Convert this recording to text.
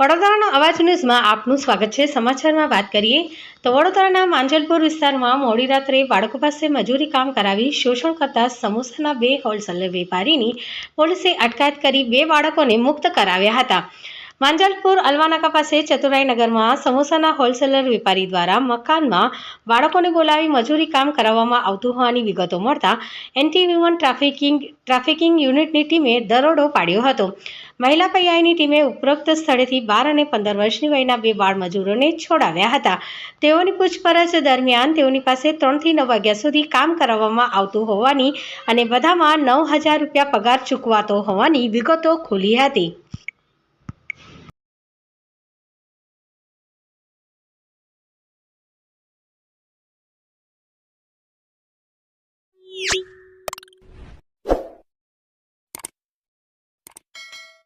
વડોદરાનો અવાજ ન્યૂઝમાં આપનું સ્વાગત છે. સમાચારમાં વાત કરીએ તો વડોદરાના માંજલપુર વિસ્તારમાં મોડી રાત્રે બાળકો પાસે મજૂરી કામ કરાવી શોષણ કરતા સમોસાના બે હોલસેલર વેપારીની પોલીસે અટકાયત કરી બે બાળકોને મુક્ત કરાવ્યા હતા. માંજલપુર અલવાનાકા પાસે ચતુરાઈનગરમાં સમોસાના હોલસેલર વેપારી દ્વારા મકાનમાં બાળકોને બોલાવી મજૂરી કામ કરાવવામાં આવતું હોવાની વિગતો મળતા એન્ટી વ્યુમન ટ્રાફિકિંગ ટ્રાફિકિંગ યુનિટની ટીમે દરોડો પાડ્યો હતો. મહિલા પૈયાઈની ટીમે ઉપરોક્ત સ્થળેથી બાર અને પંદર વર્ષની વયના બે બાળ મજૂરોને છોડાવ્યા હતા. તેઓની પૂછપરછ દરમિયાન તેઓની પાસે ત્રણથી નવ વાગ્યા સુધી કામ કરાવવામાં આવતું હોવાની અને બધામાં નવ હજાર રૂપિયા પગાર ચૂકવાતો હોવાની વિગતો ખુલી હતી. Beep.